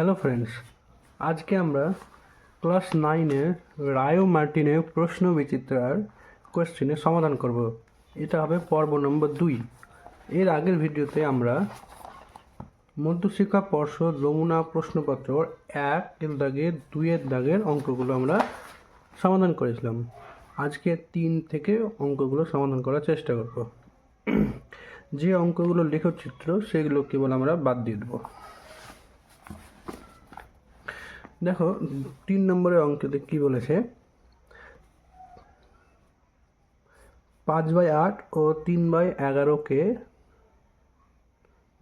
Hello friends আজকে আমরা class নাইনের রায়ো মার্টিনের প্রশ্ন বিচিত্রার কোয়েশ্চেনের সমাধান করব। এটা হবে পর্ব নম্বর দুই। এর আগের ভিডিওতে আমরা মধ্যশিক্ষা পর্ষদ যমুনা প্রশ্নপত্র এক এর দাগের দুইয়ের দাগের অঙ্কগুলো আমরা সমাধান করেছিলাম। আজকে তিন থেকে অঙ্কগুলো সমাধান করার চেষ্টা করব। যে অঙ্কগুলো লেখচিত্র, সেগুলো কেবল আমরা বাদ দিয়ে দেবো। দেখো, তিন নম্বরের অঙ্কতে কি বলেছে? পাঁচ বাই আট ও তিন বাই এগারোকে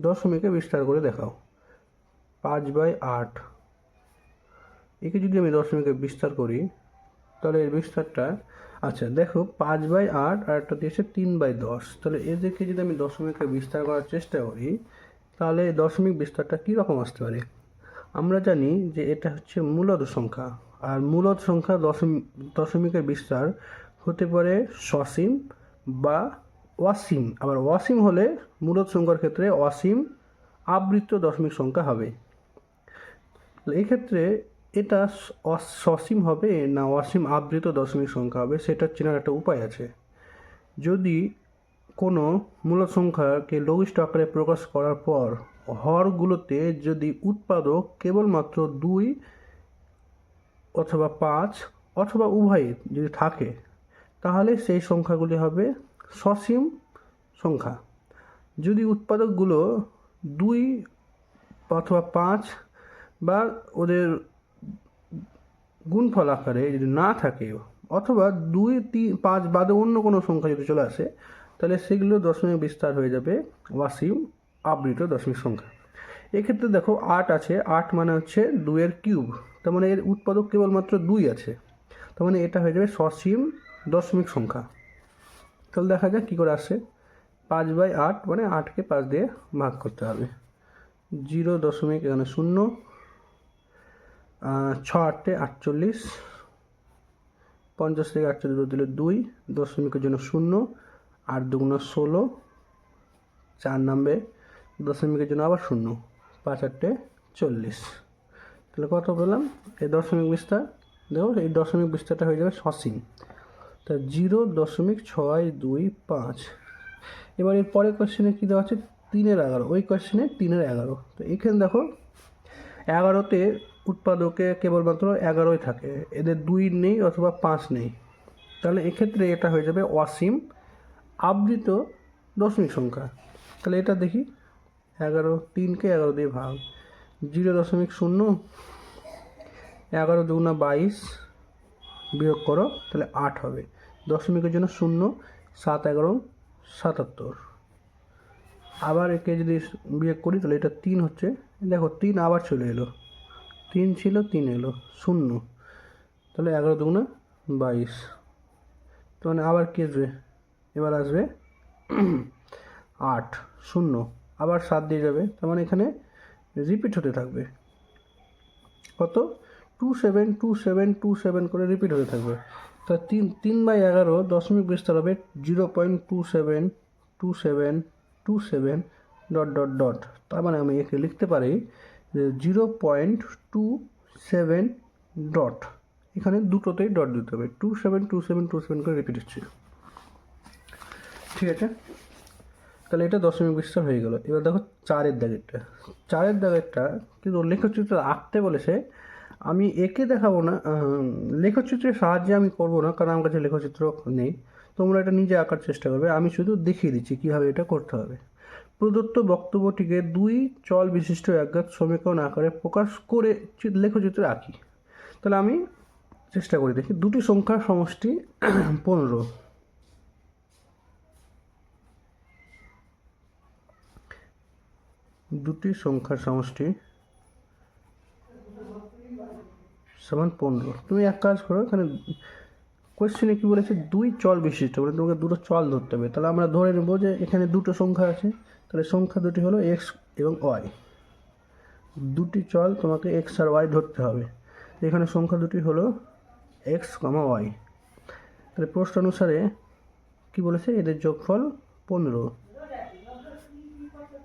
দশমিকে বিস্তার করে দেখাও। পাঁচ বাই আট। একে যদি আমি দশমিকে বিস্তার করি, তাহলে এর বিস্তারটা আচ্ছা দেখো, পাঁচ বাই আট আর একটা দিয়েছে তিন বাই দশ। তাহলে এদেরকে যদি আমি দশমিকে বিস্তার করার চেষ্টা করি, তাহলে দশমিক বিস্তারটা কীরকম আসতে পারে? আমরা জানি যে এটা হচ্ছে মূলদ সংখ্যা। আর মূলদ সংখ্যা দশমিক দশমিকের বিস্তার হতে পারে সসীম বা অসীম আবার অসীম হলে মূলদ সংখ্যার ক্ষেত্রে অসীম আবৃত্ত দশমিক সংখ্যা হবে। এক্ষেত্রে এটা সসীম হবে না অসীম আবৃত দশমিক সংখ্যা হবে, সেটা চেনার একটা উপায় আছে। যদি কোনো মূলদ সংখ্যাকে লঘিষ্ঠ আকারে প্রকাশ করার পর হরগুলোতে যদি উৎপাদক কেবলমাত্র দুই অথবা পাঁচ অথবা উভয়ে যদি থাকে, তাহলে সেই সংখ্যাগুলি হবে সসীম সংখ্যা। যদি উৎপাদকগুলো দুই অথবা পাঁচ বা ওদের গুণফল আকারে যদি না থাকে, অথবা দুই, তিন, পাঁচ বাদে অন্য কোনো সংখ্যা যদি চলে আসে, তাহলে সেগুলো দশমিক বিস্তার হয়ে যাবে ওয়াসিম আবৃত দশমিক সংখ্যা। এক্ষেত্রে দেখো আট আছে, আট মানে হচ্ছে দুইয়ের কিউব তার মানে এর উৎপাদক কেবলমাত্র দুই আছে। তার মানে এটা হয়ে যাবে সসীম দশমিক সংখ্যা। তাহলে দেখা যাক কী করে আসে। পাঁচ বাই আট মানে আটকে পাঁচ দিয়ে ভাগ করতে হবে। জিরো দশমিক এখানে শূন্য ছ আটে আটচল্লিশ, পঞ্চাশ থেকে আটচল্লিশ দিলে দুই, দশমিকের জন্য শূন্য, আট দুগুণ ষোলো, চার নামবে দশমিকের জন্য আবার শূন্য, পাঁচ আটটে চল্লিশ। তাহলে কত পেলাম? এই দশমিক বিস্তার দেখো এই দশমিক বিস্তারটা হয়ে যাবে সসীম। তা জিরো দশমিক ছয় দুই পাঁচ। এবার এর পরের কোয়েশ্চেনে কী দেওয়া আছে? তিনের এগারো। ওই কোয়েশ্চেনে তিনের এগারো। তো এখানে দেখো, এগারোতে উৎপাদকে কেবলমাত্র এগারোই থাকে। এদের দুই নেই অথবা পাঁচ নেই। তাহলে এক্ষেত্রে এটা হয়ে যাবে অসীম আবৃত দশমিক সংখ্যা। তাহলে এটা দেখি। এগারো, তিনকে এগারো দিয়ে ভাগ। জিরো দশমিক শূন্য, এগারো দুগুণা বাইশ বিয়োগ করো, তাহলে আট হবে। দশমিকের জন্য শূন্য, সাত এগারো, সাতাত্তর। আবার একে যদি বিয়োগ করি, তাহলে এটা তিন হচ্ছে। দেখো, তিন আবার চলে এলো। তিন ছিল, তিন এলো। শূন্য, তাহলে এগারো দুগুণা বাইশ। তো মানে আবার কি আসবে? এবার আসবে আট, শূন্য। আবার সাত দিয়ে যাবে। তার মানে এখানে রিপিট হতে থাকবে। কত? Two seven two seven two seven করে রিপিট হতে থাকবে। তা তিন তিন বাই এগারো দশমিক বিস্তার হবে zero point two seven two seven two seven dot dot dot তার মানে আমি একে লিখতে পারি zero point two seven dot এখানে দুটোতেই ডট দিতে হবে। Two seven two seven two seven করে রিপিট হচ্ছে। ঠিক আছে? তাহলে এটা দশমিক বিস্তার হয়ে গেল। এবার দেখো চারের দাগেরটা। চারের দাগেরটা কিন্তু লেখচিত্র আঁকতে বলেছে, আমি একে দেখাবো না লেখচিত্রের সাহায্যে আমি করব না, কারণ আমার কাছে লেখচিত্র নেই। তোমরা এটা নিজে আঁকার চেষ্টা করবে। আমি শুধু দেখিয়ে দিচ্ছি কীভাবে এটা করতে হবে। প্রদত্ত বক্তব্যটিকে দুই চল বিশিষ্ট একঘাত সমীকরণ আকারে প্রকাশ করে লেখচিত্রে আঁকি। তাহলে আমি চেষ্টা করি দেখি, দুটি সংখ্যার সমষ্টি পনেরো। দুটি সংখ্যার সমষ্টি সমান পনেরো। তুমি এক কাজ করো, এখানে কোয়েশ্চেনে কী বলেছে? দুই চল বিশিষ্ট মানে তোমাকে দুটো চল ধরতে হবে। তাহলে আমরা ধরে নেব যে এখানে দুটো সংখ্যা আছে। তাহলে সংখ্যা দুটি হলো এক্স এবং ওয়াই দুটি চল তোমাকে এক্স আর ওয়াই ধরতে হবে। এখানে সংখ্যা দুটি হলো এক্স কমা ওয়াই তাহলে প্রশ্ন অনুসারে কী বলেছে? এদের যোগফল পনেরো।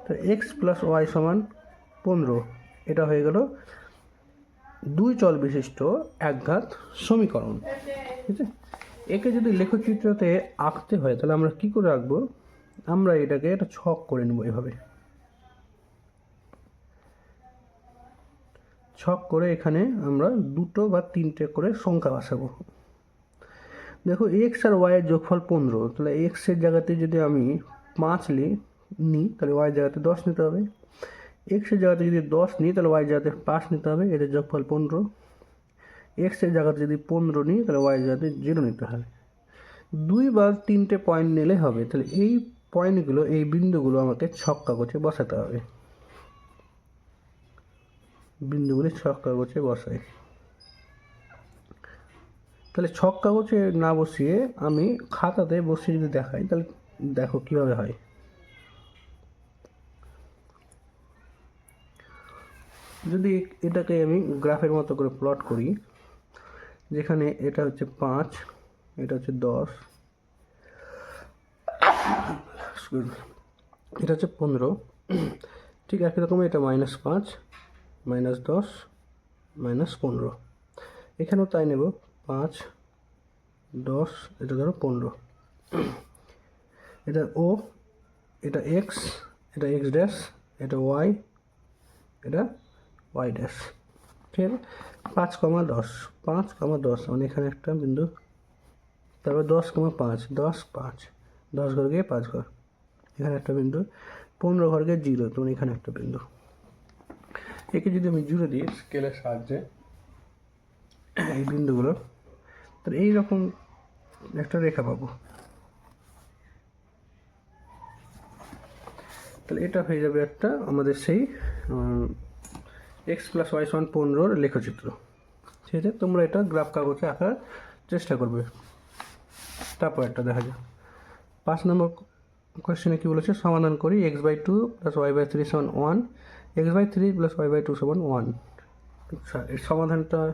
তো এক্স প্লাস ওয়াই সমান পনেরো। এটা হয়ে গেল দুই চল বিশিষ্ট একঘাত সমীকরণ। ঠিক আছে? একে যদি লেখচিত্রতে আঁকতে হয়, তাহলে আমরা কি করে আঁকবো? আমরা এটাকে একটা ছক করে নেব এভাবে। ছক করে এখানে আমরা দুটো বা তিনটে করে সংখ্যা বসাবো। দেখো এক্স আর ওয়াইয়ের যোগফল পনেরো। তাহলে এক্সের জায়গাতে যদি আমি পাঁচ নিই নিই তাহলে ওয়াই জায়গাতে দশ নিতে হবে। এক্সের জায়গাতে যদি দশ নিই তাহলে ওয়াই জায়গাতে পাঁচ নিতে হবে এদের যোগফল পনেরো। এক্সের জায়গাতে যদি পনেরো নিই তাহলে ওয়াই জায়গাতে জিরো নিতে হবে। দুই বা তিনটে পয়েন্ট নিলে হবে, তাহলে এই পয়েন্টগুলো এই বিন্দুগুলো আমাকে ছক কাগজে বসাতে হবে। বিন্দুগুলি ছক কাগজে বসাই। তাহলে ছক কাগজে না বসিয়ে আমি খাতাতে বসিয়ে যদি দেখাই, তাহলে দেখো কীভাবে হয়। যদি এটাকে আমি গ্রাফের মতো করে প্লট করি, যেখানে এটা হচ্ছে পাঁচ, এটা হচ্ছে দশ এটা হচ্ছে পনেরো, ঠিক একই রকম এটা মাইনাস পাঁচ মাইনাস দশ মাইনাস পনেরো। এখানেও তাই নেব, পাঁচ, দশ, এটা ধরো পনেরো। এটা ও এটা এক্স এটা এক্স ড্যাশ এটা ওয়াই এটা ওয়াই ড্যাশ ঠিক আছে পাঁচ কমা দশ, পাঁচ কমা দশ মানে এখানে একটা বিন্দু। তারপর দশ কমা পাঁচ, দশ পাঁচ, দশ ঘর গিয়ে পাঁচ ঘর, এখানে একটা বিন্দু। পনেরো ঘর গিয়ে জিরো তখন এখানে একটা বিন্দু। একে যদি আমি জুড়ে দিই স্কেলের সাহায্যে এই বিন্দুগুলো, তাহলে এইরকম একটা রেখা পাবো। তাহলে এটা হয়ে যাবে একটা আমাদের সেই এক্স প্লাস ওয়াই সমান পনেরোর লেখচিত্র। ঠিক আছে তোমরা এটা গ্রাফ কাগজে আঁকার চেষ্টা করবে। তারপর একটা দেখা যাক। পাঁচ নম্বর কোয়েশ্চেনে কী বলেছে? সমাধান করি x by two plus y by three সমান one x by three plus y by two সমান ওয়ান আচ্ছা এর সমাধানটা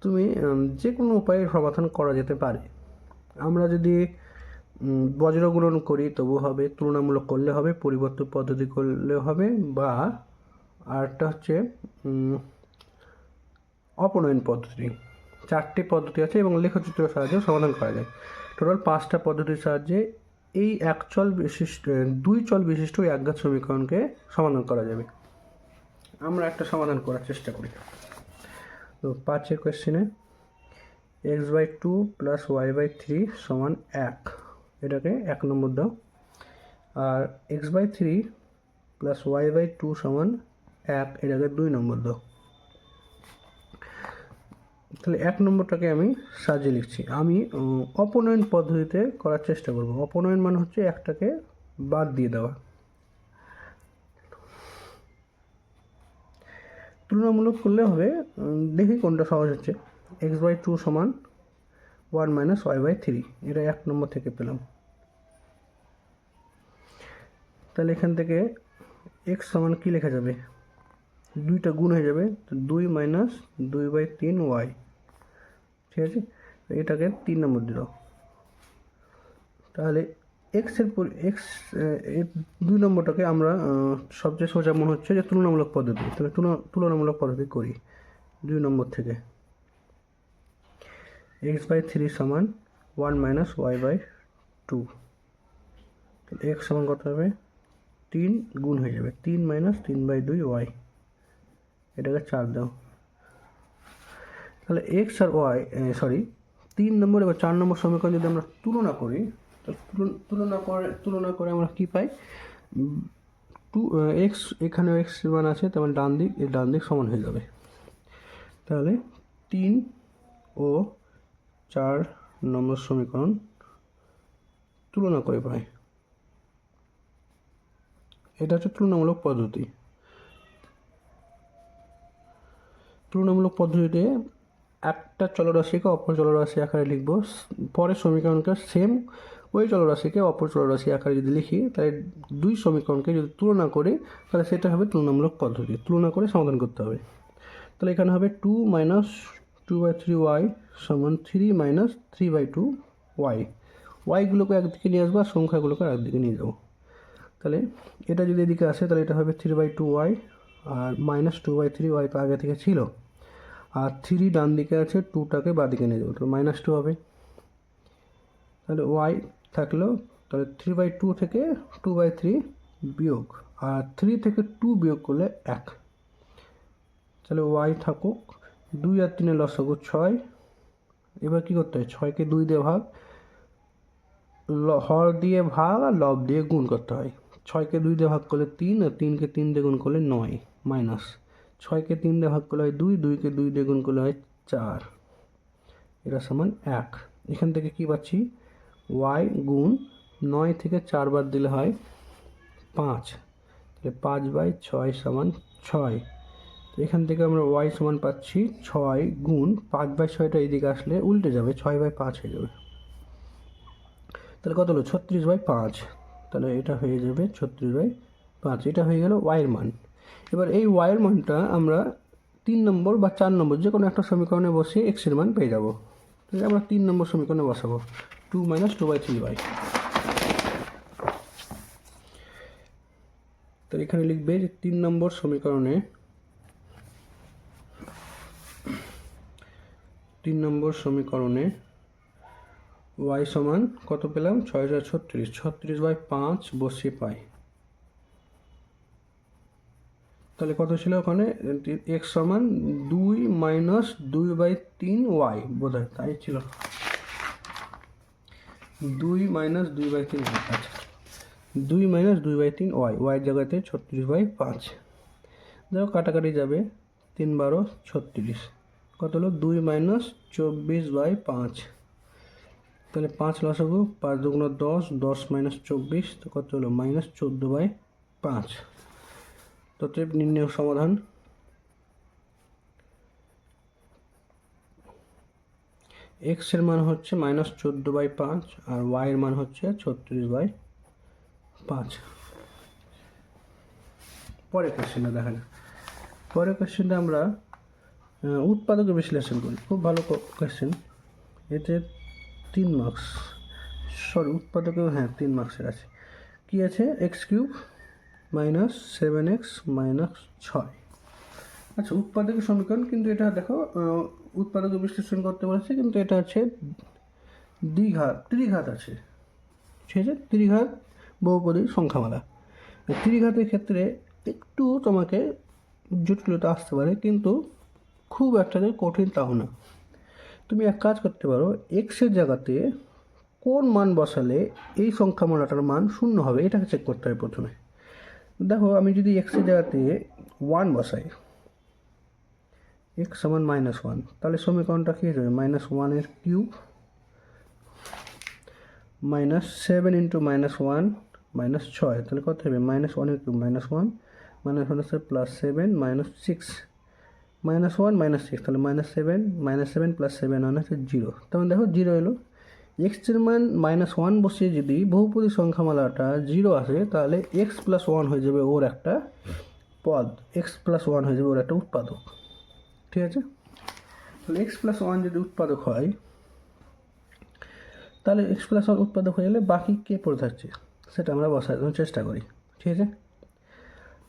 তুমি যে কোনো উপায়ে সমাধান করা যেতে পারে। আমরা যদি উম, বজ্রগুণন করি তবু হবে তুলনামূলক করলে হবে পরিবর্তন পদ্ধতি করলে হবে বা আরেকটা হচ্ছে অপনয়ন পদ্ধতি। চারটি পদ্ধতি আছে এবং লেখচিত্র সাহায্যে সমাধান করা যায়। টোটাল পাঁচটা পদ্ধতির সাহায্যে এই এক চল বিশিষ্ট দুই চল বিশিষ্ট এই একঘাত সমীকরণকে সমাধান করা যাবে। আমরা একটা সমাধান করার চেষ্টা করি। তো পাঁচের কোয়েশ্চেনে x by two plus y by three সমান এক। এটাকে এক নম্বর দাও। আর x by three plus y by two সমান এক এটাকে দুই নম্বর দাও। তাহলে এক নম্বরটাকে আমি সাজিয়ে লিখছি। আমি অপনয়ন পদ্ধতিতে করার চেষ্টা করব। অপনয়ন মানে হচ্ছে একটাকে বাদ দিয়ে দেওয়া। তুলনামূলক করলে হবে দেখি কোনটা সহজ হচ্ছে। এক্স বাই টু সমান one minus y by three এটা এক নম্বর থেকে পেলাম। তাহলে এখান থেকে এক্স সমান কী লেখা যাবে? দুইটা গুণ হয়ে যাবে, তো দুই মাইনাস দুই বাই তিন ওয়াই ঠিক আছে? এটাকে তিন নম্বর দিল। তাহলে এক্সের পর এক্স দুই নম্বরটাকে আমরা সবচেয়ে সোজা মনে হচ্ছে যে তুলনামূলক পদ্ধতি। তাহলে তুলনা- তুলনামূলক পদ্ধতি করি দুই নম্বর থেকে। এক্স বাই থ্রি সমান one minus y by two x সমান কত হবে? তিন গুণ হয়ে যাবে, তিন মাইনাস তিন বাই দুই ওয়াই এটাকে চার দাও। তাহলে এক্স আর ওয়াই সরি তিন নম্বর এবার চার নম্বর সমীকরণ যদি আমরা তুলনা করি তুলন- করে, তুলনা করে আমরা কী পাই? টু এক্স এখানে এক্স মান আছে তেমন ডান দিক এই ডান দিক সমান হয়ে যাবে। তাহলে তিন ও চার নম্বর সমীকরণ তুলনা করে পাই। এটা হচ্ছে তুলনামূলক পদ্ধতি। তুলনামূলক পদ্ধতিতে একটা চলরাশিকে অপর চলরাশি আকারে লিখব। পরের সমীকরণকে সেম ওই চলরাশিকে অপর চলরাশি আকারে যদি লিখি, তাহলে দুই সমীকরণকে যদি তুলনা করি, তাহলে সেটা হবে তুলনামূলক পদ্ধতি। তুলনা করে সমাধান করতে হবে। তাহলে এখানে হবে two minus two by three y সমান three minus three by two y ওয়াইগুলোকে একদিকে নিয়ে আসব আর সংখ্যাগুলোকে একদিকে নিয়ে যাব। তাহলে এটা যদি এদিকে আসে, তাহলে এটা হবে three by two Y R minus two by three y তো আগে থেকে ছিল। আর থ্রি ডান দিকে আছে টুটাকে বাদিকে নিয়ে যাব তো মাইনাস টু হবে। তাহলে ওয়াই থাকল, তাহলে থ্রি বাই টু থেকে টু বাই থ্রি বিয়োগ, আর থ্রি থেকে টু বিয়োগ করলে এক। তাহলে ওয়াই থাকুক, দুই আর তিনে লসাগু ছয়। এবার কী করতে হয়? ছয়কে দুই দিয়ে ভাগ হর দিয়ে ভাগ আর লব দিয়ে গুণ করতে হয়। ছয়কে দুই দিয়ে ভাগ করলে তিন, আর তিনকে তিন দিয়ে গুণ করলে নয়, মাইনাস। ছয়কে তিন দিয়ে ভাগ করলে হয় দুই, দুইকে দুই দিয়ে গুণ করলে হয় চার। এটা সমান এক। এখান থেকে কি পাচ্ছি? ওয়াই গুণ নয় থেকে চারবার দিলে হয় পাঁচ। তাহলে পাঁচ বাই ছয় সমান ছয়। এখান থেকে আমরা ওয়াই সমান পাচ্ছি ছয় গুণ পাঁচ বাই ছয়টা এইদিকে আসলে উল্টে যাবে, ছয় বাই পাঁচ হয়ে যাবে। তাহলে কত হলো? ছত্রিশ বাই পাঁচ। তাহলে এটা হয়ে যাবে ছত্রিশ বাই পাঁচ। এটা হয়ে গেল ওয়াইয়ের মান। এবার এই ওয়াইয়ের মানটা আমরা তিন নম্বর বা চার নম্বর যে কোনো একটা সমীকরণে বসিয়ে এক্সের মান পেয়ে যাব। তাহলে আমরা তিন নম্বর সমীকরণে বসাবো। Two minus two by three by তো এখানে লিখবে যে তিন নম্বর সমীকরণে তিন নম্বর সমীকরণে ওয়াই সমান কত পেলাম? ছয় হাজার ছত্রিশ। ছত্রিশ বাই পাঁচ বসিয়ে পাই। তাহলে কত ছিল ওখানে? এক্স সমান দুই মাইনাস দুই বাই তিন ওয়াই বোধ হয় তাই ছিল। দুই মাইনাস দুই বাই তিন আচ্ছা। দুই মাইনাস দুই বাই তিন ওয়াই ওয়াই জায়গাতে ছত্রিশ বাই পাঁচ। দেখো কাটাকাটি যাবে। তিন বারো ছত্রিশ। কত হলো? দুই মাইনাস চব্বিশ বাই পাঁচ। তাহলে পাঁচ লসাগু পাঁচ দুগুণ দশ দশ মাইনাস চব্বিশ তো কত হলো? মাইনাস চোদ্দ বাই পাঁচ। ততএব নির্ণয় সমাধান। এক্সের মান হচ্ছে মাইনাস চোদ্দ বাই পাঁচ আর ওয়াই এর মান হচ্ছে ছত্রিশ বাই পাঁচ। পরের কোশ্চেনটা দেখা যাক পরের আমরা আহ, উৎপাদক বিশ্লেষণ করি। খুব ভালো কোশ্চেন এতে তিন মার্কস সরি উৎপাদকেও হ্যাঁ তিন মার্কসের আছে। কি আছে? X cube minus seven x minus ছয়। আচ্ছা উৎপাদকের সমীকরণ, কিন্তু এটা দেখো উৎপাদক বিশ্লেষণ করতে বলেছে, কিন্তু এটা আছে দ্বিঘাত, ত্রিঘাত আছে। ঠিক আছে? ত্রিঘাত বহুপদী সংখ্যামালা। ত্রিঘাতের ক্ষেত্রে একটু তোমাকে জটিলতা আসতে পারে, কিন্তু খুব একটা কঠিন তাও না। তুমি এক কাজ করতে পারো এক্সের জায়গাতে কোন মান বসালে এই সংখ্যামালাটার মান শূন্য হবে, এটাকে চেক করতে হবে প্রথমে। দেখো, আমি যদি এক্সের জায়গাতে ওয়ান বসাই এক্স সমান মাইনাস ওয়ান তাহলে সমীকরণটা কী হয়ে যাবে? মাইনাস ওয়ানের cube minus seven into minus one minus ছয়, তাহলে কত হবে? মাইনাস ওয়ানের cube minus one minus one plus seven minus six minus one minus six তাহলে minus seven minus seven plus seven one হচ্ছে জিরো তেমন দেখো জিরো এলো। এক্সের মান মাইনাস ওয়ান বসিয়ে যদি বহুপদী সংখ্যামালাটা জিরো আসে, তাহলে এক্স প্লাস ওয়ান হয়ে যাবে ওর একটা পদ। এক্স প্লাস ওয়ান হয়ে যাবে ওর একটা উৎপাদক। ঠিক আছে? তাহলে এক্স প্লাস ওয়ান যদি উৎপাদক হয়, তাহলে এক্স প্লাস ওয়ান উৎপাদক হয়ে গেলে বাকি কে পড়ে থাকছে? সেটা আমরা বসানোর চেষ্টা করি। ঠিক আছে?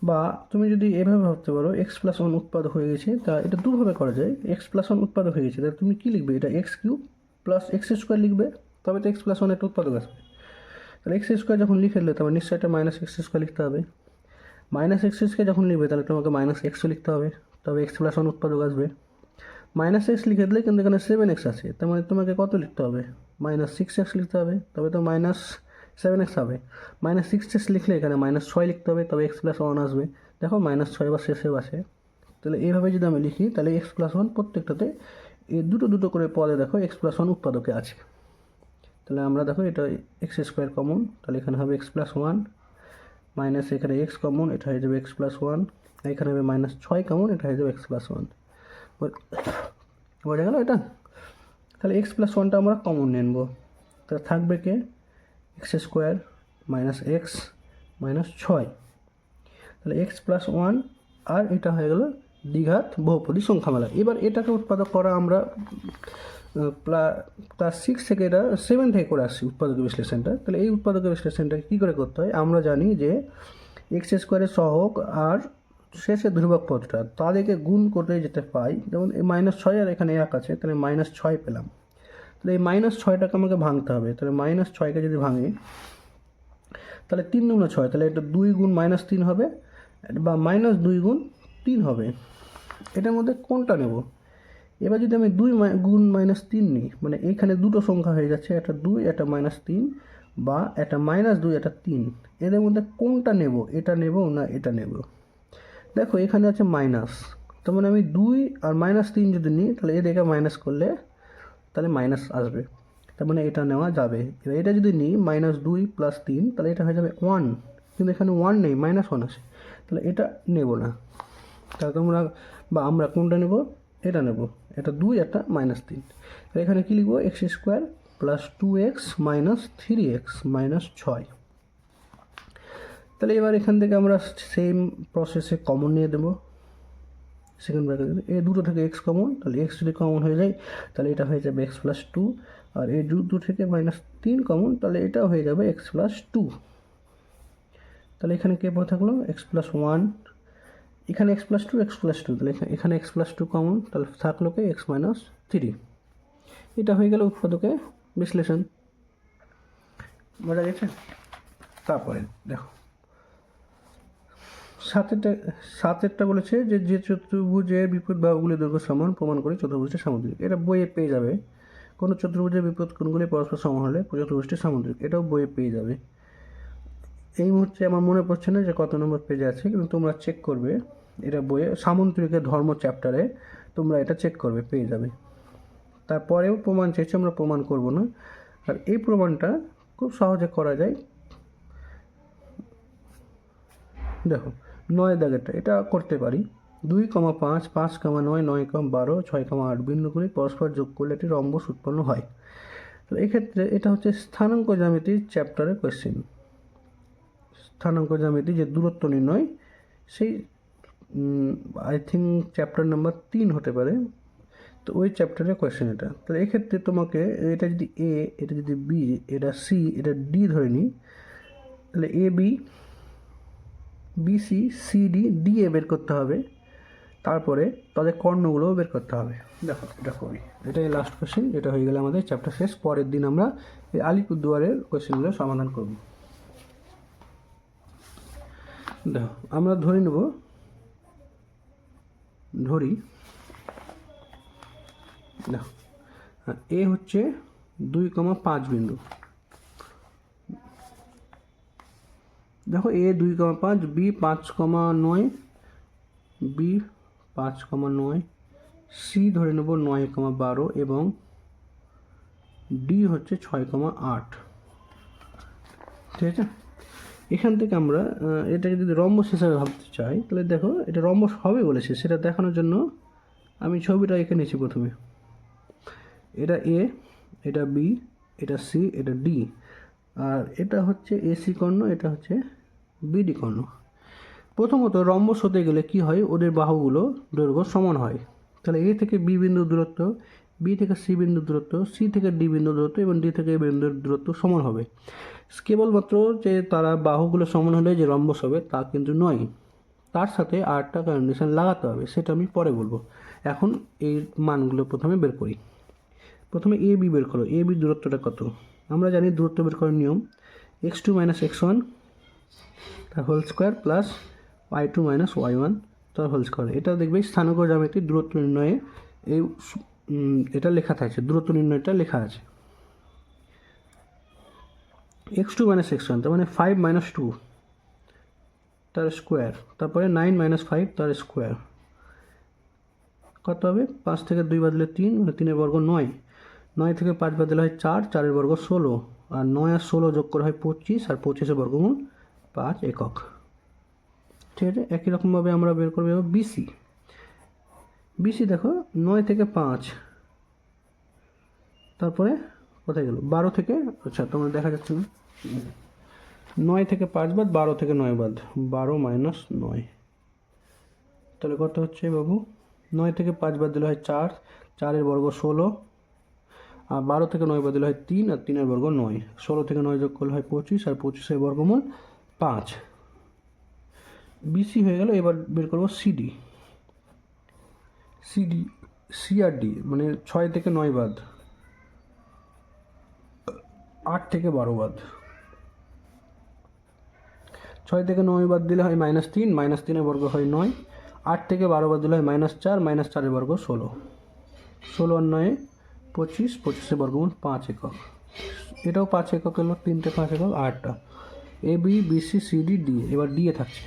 বা তুমি যদি এভাবে ভাবতে পারো এক্স প্লাস ওয়ান উৎপাদক হয়ে গেছে, তা এটা দুভাবে করা যায়। এক্স প্লাস ওয়ান উৎপাদক হয়ে গেছে, তাহলে তুমি কী লিখবে? এটা x cube plus x square লিখবে, তবে তো এক্স প্লাস ওয়ান একটা উৎপাদক আসবে তাহলে এক্স স্কোয়ার যখন লিখে দিলে তবে নিশ্চয়ই একটা মাইনাস এক্স স্কোয়ার লিখতে হবে। মাইনাস এক্স স্কোয়ার যখন লিখবে, তাহলে তোমাকে মাইনাস এক্সও লিখতে হবে, তবে এক্স প্লাস ওয়ান উৎপাদক আসবে। মাইনাস এক্স লিখে দিলে কিন্তু এখানে সেভেন এক্স আছে, তার মানে তোমাকে কত লিখতে হবে? মাইনাস সিক্স এক্স লিখতে হবে, তবে তো মাইনাস সেভেন এক্স হবে। মাইনাস সিক্স এক্স লিখলে এখানে মাইনাস ছয় লিখতে হবে, তবে এক্স প্লাস ওয়ান আসবে। দেখো মাইনাস ছয় বা শেষেও আসে তাহলে এইভাবে যদি আমি লিখি, তাহলে এক্স প্লাস ওয়ান প্রত্যেকটাতে এই দুটো দুটো করে পদে দেখো এক্স প্লাস ওয়ান উৎপাদকে আছে। তাহলে আমরা দেখো এটা এক্স স্কোয়ার কমন তাহলে এখানে হবে এক্স প্লাস ওয়ান মাইনাস এখানে এক্স কমন এটা হয়ে যাবে এক্স প্লাস ওয়ান এখানে হবে মাইনাস ছয় কমন এটা হয়ে যাবে এক্স প্লাস ওয়ান বোঝা গেল এটা? তাহলে এক্স প্লাস ওয়ানটা আমরা কমন নিয়ে নেব। তাহলে থাকবে কে? X square minus x minus ছয়। তাহলে এক্স প্লাস ওয়ান, আর এটা হয়ে গেল দ্বিঘাত বহুপদী সংখ্যামালা। এবার এটাকে উৎপাদক করা আমরা ক্লাস সিক্স থেকে এটা সেভেন থেকে করে আসছি উৎপাদক বিশ্লেষণটা। তাহলে এই উৎপাদক বিশ্লেষণটা কী করে করতে হয়? আমরা জানি যে এক্স স্কোয়ারের সহগ আর শেষে ধ্রুবক পদটা, তাদেরকে গুণ করলে যেটা পাই, যেমন এই মাইনাস ছয় আর এখানে এক আছে, তাহলে মাইনাস ছয় পেলাম। তাহলে এই মাইনাস ছয়টাকে আমাকে ভাঙতে হবে। তাহলে মাইনাস ছয়কে যদি ভাঙি, তাহলে তিন দুগুণ ছয়, তাহলে এটা দুই গুণ মাইনাস তিন হবে, বা মাইনাস দুই গুণ তিন হবে। এটার মধ্যে কোনটা নেব? এবার যদি আমি দুই গুণ মাইনাস তিন নিই মানে এখানে দুটো সংখ্যা হয়ে যাচ্ছে, একটা দুই, একটা মাইনাস তিন, বা একটা মাইনাস দুই, একটা তিন। এদের মধ্যে কোনটা নেব? এটা নেব না এটা নেব? দেখো এখানে আছে মাইনাস তার মানে আমি দুই আর মাইনাস তিন যদি নিই, তাহলে এদিকে মাইনাস করলে তাহলে মাইনাস আসবে। তার মানে এটা নেওয়া যাবে। এবার এটা যদি নিই মাইনাস দুই প্লাস তিন, তাহলে এটা হয়ে যাবে ওয়ান কিন্তু এখানে ওয়ান নেই মাইনাস ওয়ান আছে। তাহলে এটা নেব না। তাহলে তোমরা বা আমরা কোনটা নেব? এটা নেব। এটা দুই, একটা মাইনাস তিন। তাহলে এখানে কী লিখব? X square plus two x minus three x minus ছয়। তাহলে এবার এখান থেকে আমরা সেম প্রসেসে কমন নিয়ে দেবো। সেকেন্ড ব্র্যাকেট এ দুটো থেকে এক্স কমন তাহলে এক্স যদি কমন হয়ে যায়, তাহলে এটা হয়ে যাবে এক্স প্লাস টু আর এই দুটো থেকে মাইনাস তিন কমন তাহলে এটাও হয়ে যাবে এক্স প্লাস টু তাহলে এখানে কে পড়ে থাকল? এক্স প্লাস ওয়ান এখানে x plus two x plus two তাহলে এখানে এক্স প্লাস টু কমন তাহলে থাকল কে? এক্স মাইনাস থ্রি এটা হয়ে গেল উৎপাদকে বিশ্লেষণ। বোঝা গেছে? তারপরে, দেখো। সাতেরটা সাতেরটা বলেছে যে যে চতুর্ভুজের বিপরীত বাহুগুলি দৈর্ঘ্য সমান প্রমাণ করে চতুর্ভুজটি সামুদ্রিক। এটা বইয়ে পেয়ে যাবে। কোনো চতুর্ভুজের বিপদ কোনগুলি পরস্পর সমান হলে চতুর্ভুজটি সামুদ্রিক। এটাও বইয়ে পেয়ে যাবে। এই মুহূর্তে আমার মনে পড়ছে না যে কত নম্বর পেজে আছে, কিন্তু তোমরা চেক করবে। এটা বইয়ে সামুদ্রিকের ধর্ম চ্যাপ্টারে তোমরা এটা চেক করবে, পেয়ে যাবে। তারপরেও প্রমাণ চেয়েছে, আমরা প্রমাণ করব না। আর এই প্রমাণটা খুব সহজে করা যায়। দেখো নয় দাগেরটা এটা করতে পারি। দুই কমা পাঁচ পাঁচ কমা নয় নয় কম বারো, ছয় কমা আট বিন্দুগুলি পরস্পর যোগ করলে একটি রম্বস উৎপন্ন হয়। তো এক্ষেত্রে এটা হচ্ছে স্থানাঙ্ক জ্যামিতির চ্যাপ্টারের কোয়েশ্চেন স্থানাঙ্ক জ্যামিতি যে দূরত্ব নির্ণয়, সেই আই থিঙ্ক চ্যাপ্টার নাম্বার তিন হতে পারে। তো ওই চ্যাপ্টারের কোয়েশ্চেন এটা। তাহলে এক্ষেত্রে তোমাকে এটা যদি এ এটা যদি বি এটা সি এটা ডি ধরে নিই, তাহলে A B BC CD D A বের করতে হবে। তারপরে তাদের কর্ণগুলোও বের করতে হবে। দেখো, এটা করি। এটাই লাস্ট কোয়েশ্চেন যেটা হয়ে গেলে আমাদের চ্যাপ্টার শেষ। পরের দিন আমরা এই আলিপুরদুয়ারের কোয়েশ্চেনগুলো সমাধান করব। দেখো, আমরা ধরে নেব, ধরি, দেখো, এ হচ্ছে দুই কমা পাঁচ বিন্দু। দেখো এ দুই কমা পাঁচ, বি পাঁচ কমা নয়, বি পাঁচ কমা নয়, সি ধরে নেব নয় কমা বারো এবং ডি হচ্ছে ছয় কমা আট। ঠিক আছে? এখান থেকে আমরা এটাকে যদি রম্বস হিসাবে ভাবতে চাই, তাহলে দেখো এটা রম্বস হবে বলেছে, সেটা দেখানোর জন্য আমি ছবিটা এঁকে নিয়েছি প্রথমে। এটা এ, এটা বি, এটা সি, এটা ডি। আর এটা হচ্ছে এসি কর্ণ, এটা হচ্ছে বিডি কর্ণ। প্রথমত রম্বস হতে গেলে কি হয়? ওদের বাহুগুলো দৈর্ঘ্য সমান হয়। তাহলে এ থেকে বি বিন্দু দূরত্ব, বি থেকে সি বিন্দু দূরত্ব, সি থেকে ডি বিন্দু দূরত্ব এবং ডি থেকে বিন্দুর দূরত্ব সমান হবে। কেবলমাত্র যে তারা বাহুগুলো সমান হলে যে রম্বস হবে তা কিন্তু নয়। তার সাথে আরেকটা কন্ডিশন লাগাতে হবে, সেটা আমি পরে বলব। এখন এই মানগুলো প্রথমে বের করি। প্রথমে এ বি বের করো। এ বি দূরত্বটা কত? আমরা জানি দূরত্ব বের করার নিয়ম, x two minus x one তার whole square plus y two minus y one তার হোল স্কোয়ার এটা দেখবে স্থানক জ্যামিতির দূরত্ব নির্ণয়ে এই এটা লেখা থাকছে, দূরত্ব নির্ণয়টা লেখা আছে। X two minus x one তার মানে ফাইভ মাইনাস টু তার স্কোয়ার তারপরে নাইন মাইনাস ফাইভ তার স্কোয়ার কত হবে? পাঁচ থেকে দুই বাদলে তিন মানে তিনের বর্গ নয়। নয় থেকে পাঁচ বাদলে হয় চার, চারের বর্গ ষোলো। আর নয় আর ষোলো যোগ করা হয় পঁচিশ, আর পঁচিশের বর্গমূল পাঁচ একক। ঠিক আছে? একই রকমভাবে আমরা বের করব বিসি বিসি দেখো, নয় থেকে পাঁচ। তারপরে কোথায় গেল? বারো থেকে আচ্ছা তোমরা দেখা যাচ্ছে না। নয় থেকে পাঁচ বাদ, বারো থেকে নয় বাদ। বারো মাইনাস নয়। তাহলে কত হচ্ছে বাবু? নয় থেকে পাঁচ বাদ দিলে হয় চার, চারের বর্গ ষোলো। আর বারো থেকে নয় বাদ দিলে হয় তিন, আর তিনের বর্গ নয়। ষোলো থেকে নয় যোগ করলে হয় পঁচিশ, আর পঁচিশের বর্গমূল পাঁচ। বিসি হয়ে গেল, এবার বের করব সিডি সিডি সিআরডি মানে ছয় থেকে নয় বাদ। আট থেকে বারো বাদ। ছয় থেকে নয় বাদ দিলে হয় মাইনাস তিন মাইনাস তিনের বর্গ হয় নয়। আট থেকে বারো বাদ দিলে হয় মাইনাস চার মাইনাস চারের বর্গ ষোলো। ষোলো আর নয়ে, পঁচিশ, পঁচিশের বর্গমূল পাঁচ একক। এটাও পাঁচ একক এলো তিনটে পাঁচ একক, আটটা। A B BC CD D এবার ডি এ থাকছে।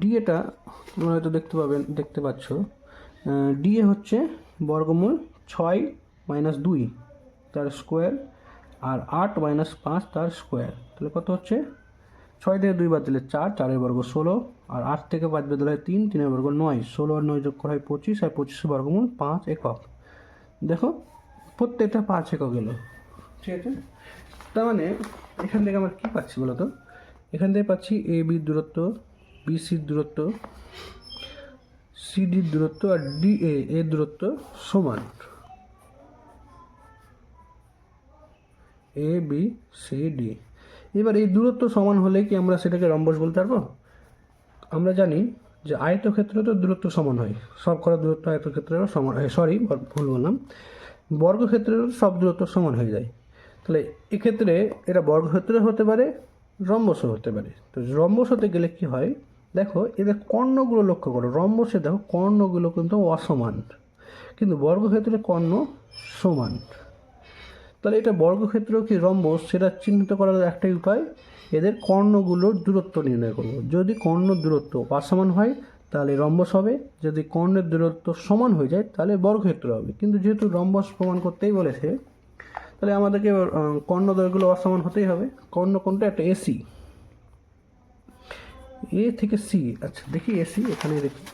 ডি এটা তোমরা হয়তো দেখতে পাবেন দেখতে পাচ্ছ। ডি এ হচ্ছে বর্গমূল ছয় মাইনাস দুই, তার স্কোয়ার আর আট মাইনাস পাঁচ, তার স্কোয়ার তাহলে কত হচ্ছে? ছয় থেকে দুই বাদ দিলে চার, চারের বর্গ ষোলো, আর আট থেকে বাদ দিলে হয় তিন, তিনের বর্গ নয়। ষোলো আর নয় যোগ করা হয় পঁচিশ, আর পঁচিশের বর্গমূল পাঁচ একক। দেখো, প্রত্যেকটা পাঁচ একক এলো। ঠিক আছে? তার মানে এখান থেকে আমরা কী পাচ্ছি বলো তো এখান থেকে পাচ্ছি এ বির দূরত্ব বিসির দূরত্ব সিডির দূরত্ব আর ডি এ এর দূরত্ব সমান। এ বি সি ডি এবার এই দূরত্ব সমান হলে কি আমরা সেটাকে রম্বস বলতে পারব? আমরা জানি যে আয়তক্ষেত্রে তো দূরত্ব সমান হয়। সব করা দূরত্ব আয়তক্ষেত্রেরও সমান হয়। সরি ভুল বললাম। বর্গক্ষেত্রেরও সব দূরত্ব সমান হয়ে যায়। তাহলে এক্ষেত্রে এটা বর্গক্ষেত্রে হতে পারে রম্বসও হতে পারে। তো রম্বস হতে গেলে কি হয়? দেখো, এদের কর্ণগুলো লক্ষ্য করো। রম্বসে দেখো, কর্ণগুলো কিন্তু অসমান। কিন্তু বর্গক্ষেত্রে কর্ণ সমান। তাহলে এটা বর্গক্ষেত্র কি রম্বস? সেটা চিহ্নিত করার একটাই উপায়, এদের কর্ণগুলোর দূরত্ব নির্ণয় করব। যদি কর্ণ দূরত্ব অসমান হয়, তাহলে রম্বস হবে। যদি কর্ণের দূরত্ব সমান হয়ে যায়, তাহলে বর্গক্ষেত্র হবে। কিন্তু যেহেতু রম্বস প্রমাণ করতেই বলেছে তাহলে আমাদেরকে কর্ণদ্বয়গুলো অসমান হতেই হবে। কর্ণ কোনটা? একটা এসি এ থেকে সি আচ্ছা দেখি এসি এখানে দেখি।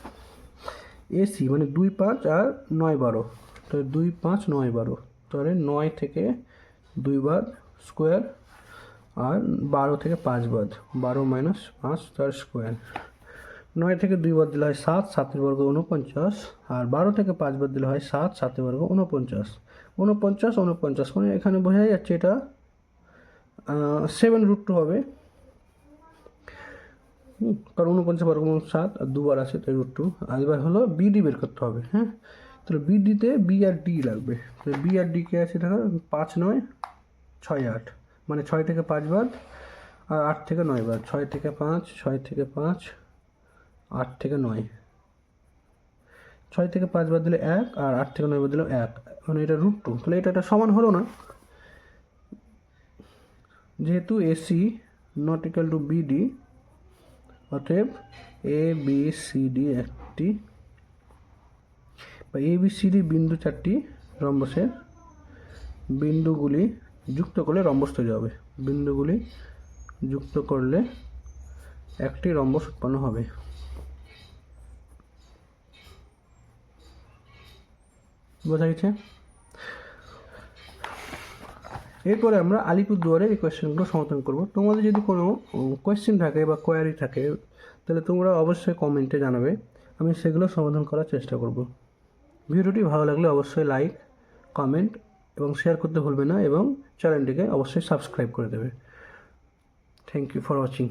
এসি মানে দুই পাঁচ আর নয় বারো। তো দুই পাঁচ নয় বারো। তাহলে নয় থেকে দুই বাদ স্কোয়ার আর বারো থেকে পাঁচ বাদ। বারো মাইনাস পাঁচ তার স্কোয়ার নয় থেকে দুই বাদ দিলে হয় সাত, সাতের বর্গ উনপঞ্চাশ আর বারো থেকে পাঁচ বাদ দিলে হয় সাত, সাতের বর্গ উনপঞ্চাশ উনপঞ্চাশ উনপঞ্চাশ মানে এখানে বোঝা যাচ্ছে এটা সেভেন রুট টু হবে। কারণ উনপঞ্চাশ বর্গমূল সাত আর দুবার আছে, তাই রুট টু আর এবার হলো বিডি বের করতে হবে হ্যাঁ? তাহলে বিডিতে বি আর ডি লাগবে। তো বি আর ডি কে আছে দেখো, পাঁচ নয়, ছয় আট। মানে ছয় থেকে পাঁচ বাদ, আর আট থেকে নয় বাদ। ছয় থেকে পাঁচ, ছয় থেকে পাঁচ আট থেকে নয়। ছয় থেকে পাঁচ বাদ দিলে এক আর আট থেকে নয় বাদ এক। মানে এটা রুট টু তাহলে এটা একটা সমান হলো না। যেহেতু AC not equal to BD অতএব এ বি সি ডি একটি বা এ বি সি ডি বিন্দু চারটি রম্বসের বিন্দুগুলি যুক্ত করলে রম্বস তৈরি হবে। বিন্দুগুলি যুক্ত করলে একটি রম্বস উৎপন্ন হবে। বোঝা গেছে? এরপরে আমরা আলিপুরদুয়ারের এই কোয়েশ্চেনগুলো সমাধান করব। তোমাদের যদি কোনো কোয়েশ্চেন থাকে বা কোয়ারি থাকে, তাহলে তোমরা অবশ্যই কমেন্টে জানাবে। আমি সেগুলো সমাধান করার চেষ্টা করব। ভিডিওটি ভালো লাগলে অবশ্যই লাইক, কমেন্ট এবং শেয়ার করতে ভুলবে না এবং চ্যানেলটিকে অবশ্যই সাবস্ক্রাইব করে দেবে। Thank you for watching.